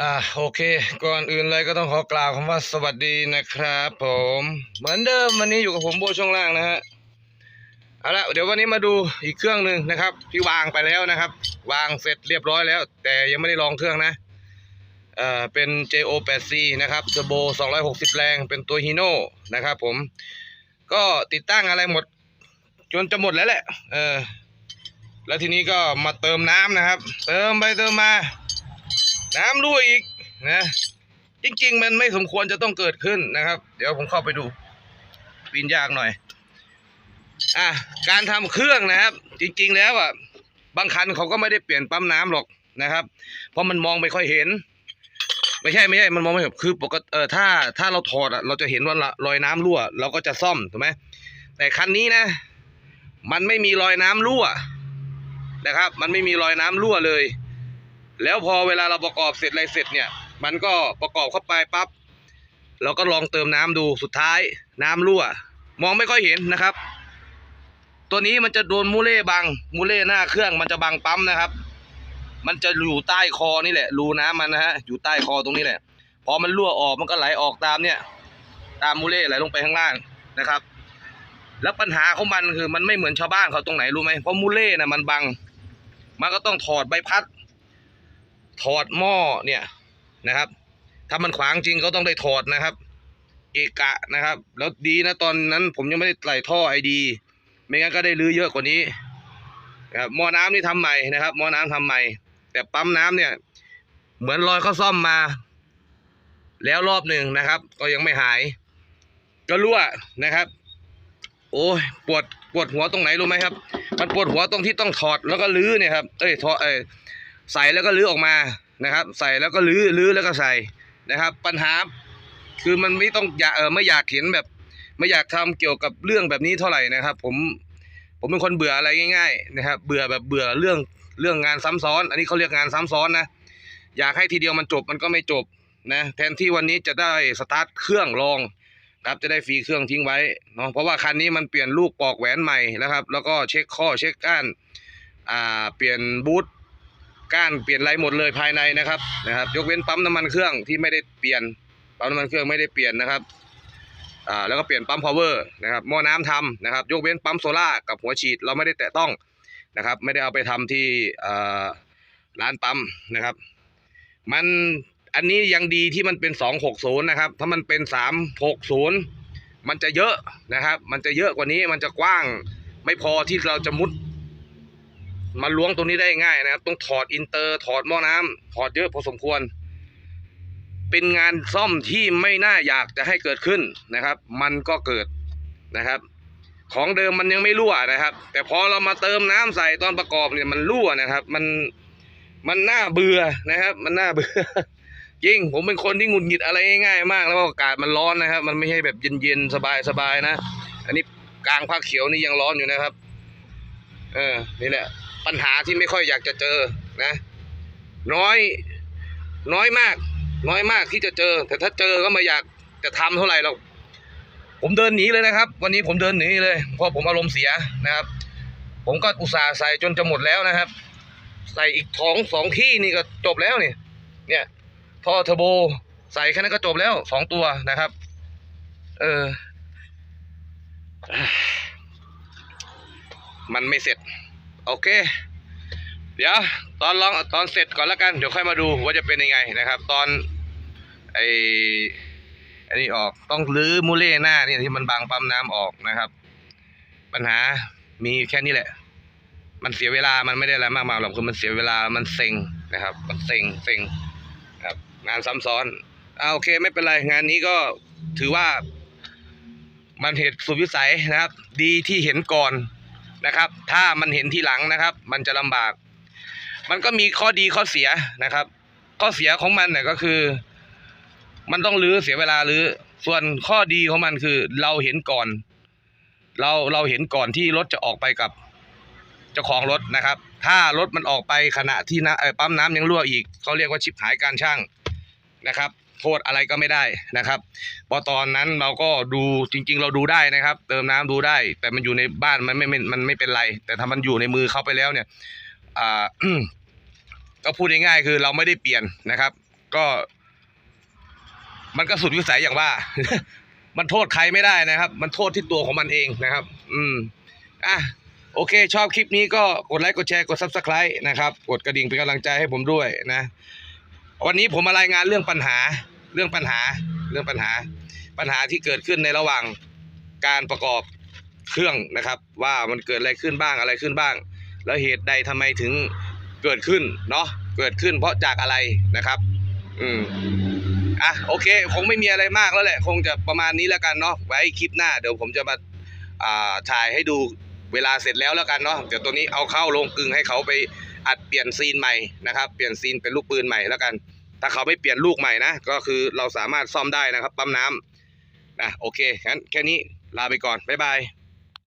อ่าโอเค ก่อนอื่นเลยก็ต้องขอกล่าวคำว่าสวัสดีนะครับผมเหมือนเดิมวันนี้อยู่กับผมโบช่วงล่างนะฮะเอาละเดี๋ยววันนี้มาดูอีกเครื่องหนึ่งนะครับ ที่วางไปแล้วนะครับ วางเสร็จเรียบร้อยแล้ว แต่ยังไม่ได้ลองเครื่องนะเอ่อเป็น JO 8C นะครับเทอร์โบ260 แรงเป็นตัวฮีโน่นะครับผมก็ติดตั้งอะไรหมด จนจะหมดแล้วแหละเออแล้วทีนี้ก็มาเติมน้ำนะครับ เติมไปเติมมา น้ำรั่วอีกนะ จริง ๆ มันไม่สมควรจะต้องเกิดขึ้นนะครับ เดี๋ยวผมเข้าไปดูวินยากหน่อย อะการทำเครื่องนะครับ จริง ๆ แล้วอะบางคันเขาก็ไม่ได้เปลี่ยนปั๊มน้ำหรอกนะครับ เพราะมันมองไม่ค่อยเห็น ไม่ใช่ไม่ใช่มันมองไม่เห็นคือปกติเออถ้าถ้าเราถอดอะเราจะเห็นว่ารอยน้ำรั่ว เราก็จะซ่อมถูกไหมแต่คันนี้นะ มันไม่มีรอยน้ำรั่วนะครับ มันไม่มีรอยน้ำรั่วเลย แล้วพอเวลาเราประกอบเสร็จอะไรเสร็จเนี่ย มันก็ประกอบเข้าไปปั๊บเราก็ลองเติมน้ำดูสุดท้าย น้ำรั่ว มองไม่ค่อยเห็นนะครับ ตัวนี้มันจะโดนมูเล่บังมูเล่หน้าเครื่องมันจะบังปั๊มนะครับ มันจะอยู่ใต้คอนี่แหละรูน้ำมันนะฮะอยู่ใต้คอตรงนี้แหละพอมันรั่วออกมันก็ไหลออกตามเนี่ย ตามมูเล่ไหลลงไปข้างล่างนะครับ แล้วปัญหาของมันคือมันไม่เหมือนชาวบ้านเขาตรงไหนรู้ไหมเพราะมูเล่น่ะมันบัง มันก็ต้องถอดใบพัด ถอดหม้อเนี่ยนะครับ ถ้ามันขวางจริงก็ต้องได้ถอดนะครับ เอกะนะครับ แล้วดีนะตอนนั้นผมยังไม่ได้ใส่ท่อไอดี ไม่งั้นก็ได้รื้อเยอะกว่านี้นะครับหม้อน้ำนี่ทำใหม่นะครับหม้อน้ำทำใหม่ แต่ปั๊มน้ำเนี่ย เหมือนรอยเขาซ่อมมา แล้วรอบหนึ่งนะครับ ก็ยังไม่หาย ก็รั่วนะครับ โอ้ยปวดปวดหัวตรงไหนรู้ไหมครับ มันปวดหัวตรงที่ต้องถอดแล้วก็รื้อเนี่ยครับเอ้ยถอดเอ้ย ใส่แล้วก็ลื้อออกมานะครับ ใส่แล้วก็ลื้อลื้อแล้วก็ใส่นะครับ ปัญหาคือมันไม่ต้องอยากเออไม่อยากเห็นแบบ ไม่อยากทำเกี่ยวกับเรื่องแบบนี้เท่าไหร่นะครับ ผมผมเป็นคนเบื่ออะไรง่าย ๆ นะครับ เบื่อแบบเบื่อเรื่องเรื่องงานซ้ำซ้อน อันนี้เขาเรียกงานซ้ำซ้อนนะอยากให้ทีเดียวมันจบมันก็ไม่จบนะแทนที่วันนี้จะได้สตาร์ทเครื่องลองครับจะได้ฟรีเครื่องทิ้งไว้เนาะเพราะว่าคันนี้มันเปลี่ยนลูกปอกแหวนใหม่นะครับ แล้วก็เช็คข้อเช็คก้านอ่าเปลี่ยนบูท ก้านเปลี่ยนอะไรหมดเลยภายในนะครับนะครับ ยกเว้นปั๊มน้ำมันเครื่องที่ไม่ได้เปลี่ยนปั๊มน้ำมันเครื่องไม่ได้เปลี่ยนนะครับอ่าแล้วก็เปลี่ยนปั๊มพาวเวอร์นะครับหม้อน้ำทำนะครับ ยกเว้นปั๊มโซล่ากับหัวฉีดเราไม่ได้แตะต้องนะครับ ไม่ได้เอาไปทำที่อ่าร้านปั๊มนะครับ มันอันนี้ยังดีที่มันเป็น 260 นะครับ ถ้ามันเป็น 360 มันจะเยอะนะครับ มันจะเยอะกว่านี้มันจะกว้างไม่พอที่เราจะมุด มาล้วงตรงนี้ได้ง่ายนะครับ ต้องถอดอินเตอร์ถอดหม้อน้ำถอดเยอะพอสมควร เป็นงานซ่อมที่ไม่น่าอยากจะให้เกิดขึ้นนะครับ มันก็เกิดนะครับ ของเดิมมันยังไม่รั่วนะครับ แต่พอเรามาเติมน้ำใส่ตอนประกอบเนี่ยมันรั่วนะครับ มันมันน่าเบื่อนะครับ มันน่าเบื่อจริงผมเป็นคนที่หงุดหงิดอะไรง่ายๆมาก แล้วอากาศมันร้อนนะครับ มันไม่ใช่แบบเย็นๆสบายๆนะ อันนี้กลางภาคเขียวนี่ยังร้อนอยู่นะครับ เออนี่แหละ ปัญหาที่ไม่ค่อยอยากจะเจอนะ น้อยน้อยมาก น้อยมากที่จะเจอ แต่ถ้าเจอก็ไม่อยากจะทำเท่าไหร่หรอกผมเดินหนีเลยนะครับ วันนี้ผมเดินหนีเลยเพราะผมอารมณ์เสียนะครับ ผมก็อุตส่าห์ใส่จนจะหมดแล้วนะครับ ใส่อีกท้องสองที่นี่ก็จบแล้วนี่เนี่ยท่อเทอร์โบใส่แค่นั้นก็จบแล้วสองตัวนะครับ เออ มันไม่เสร็จ โอเค เดี๋ยวตอนลองตอนเสร็จก่อนแล้วกัน เดี๋ยวค่อยมาดูว่าจะเป็นยังไงนะครับ ตอนไออันนี้ออกต้องรื้อมูเล่หน้าเนี่ยที่มันบังปั๊มน้ำออกนะครับ ปัญหามีแค่นี้แหละ มันเสียเวลามันไม่ได้อะไรมากมายหรอกคือมันเสียเวลามันเซ็งนะครับ มันเซ็งเซ็งครับงานซ้ำซ้อนอ่าโอเคไม่เป็นไร งานนี้ก็ถือว่ามันเหตุสุดวิสัยนะครับ ดีที่เห็นก่อน นะครับ ถ้ามันเห็นทีหลังนะครับ มันจะลำบาก มันก็มีข้อดีข้อเสียนะครับ ข้อเสียของมันเนี่ยก็คือ มันต้องรื้อเสียเวลารื้อส่วนข้อดีของมันคือ เราเห็นก่อน เราเราเห็นก่อนที่รถจะออกไปกับเจ้าของรถนะครับ ถ้ารถมันออกไปขณะที่นะปั๊มน้ำยังรั่วอีกเขาเรียกว่าชิบหายการช่างนะครับ โทษอะไรก็ไม่ได้นะครับพราะตอนนั้นเราก็ดูจริง ๆ เราดูได้นะครับ เติมน้ำดูได้ แต่มันอยู่ในบ้านมันไม่ม่มันไม่เป็นไร แต่ถ้ามันอยู่ในมือเขาไปแล้วเนี่ยอ่าก็พูดง่ายๆคือเราไม่ได้เปลี่ยนนะครับ ก็ มันก็สุดวิสัยอย่างว่า มันโทษใครไม่ได้นะครับ มันโทษที่ตัวของมันเองนะครับ อืมอะโอเค ชอบคลิปนี้ก็กดไลค์กดแชร์กด subscribe นะครับ กดกระดิ่งเป็นกำลังใจให้ผมด้วยนะ วันนี้ผมมารายงานเรื่องปัญหาเรื่องปัญหาเรื่องปัญหา ปัญหาที่เกิดขึ้นในระหว่างการประกอบเครื่องนะครับ ว่ามันเกิดอะไรขึ้นบ้างอะไรขึ้นบ้าง แล้วเหตุใดทำไมถึงเกิดขึ้นเนาะเกิดขึ้นเพราะจากอะไรนะครับ อืมอะโอเค คงไม่มีอะไรมากแล้วแหละ คงจะประมาณนี้แล้วกันเนาะไว้คลิปหน้าเดี๋ยวผมจะมาอ่าถ่ายให้ดูเวลาเสร็จแล้วแล้วกันเนาะเดี๋ยวตัวนี้เอาเข้าลงกึ่งให้เขาไป อัดเปลี่ยนซีนใหม่นะครับเปลี่ยนซีนเป็นลูกปืนใหม่แล้วกัน ถ้าเขาไม่เปลี่ยนลูกใหม่นะก็คือเราสามารถซ่อมได้นะครับปั๊มน้ำนะโอเคงั้นแค่นี้ลาไปก่อนบ๊ายบาย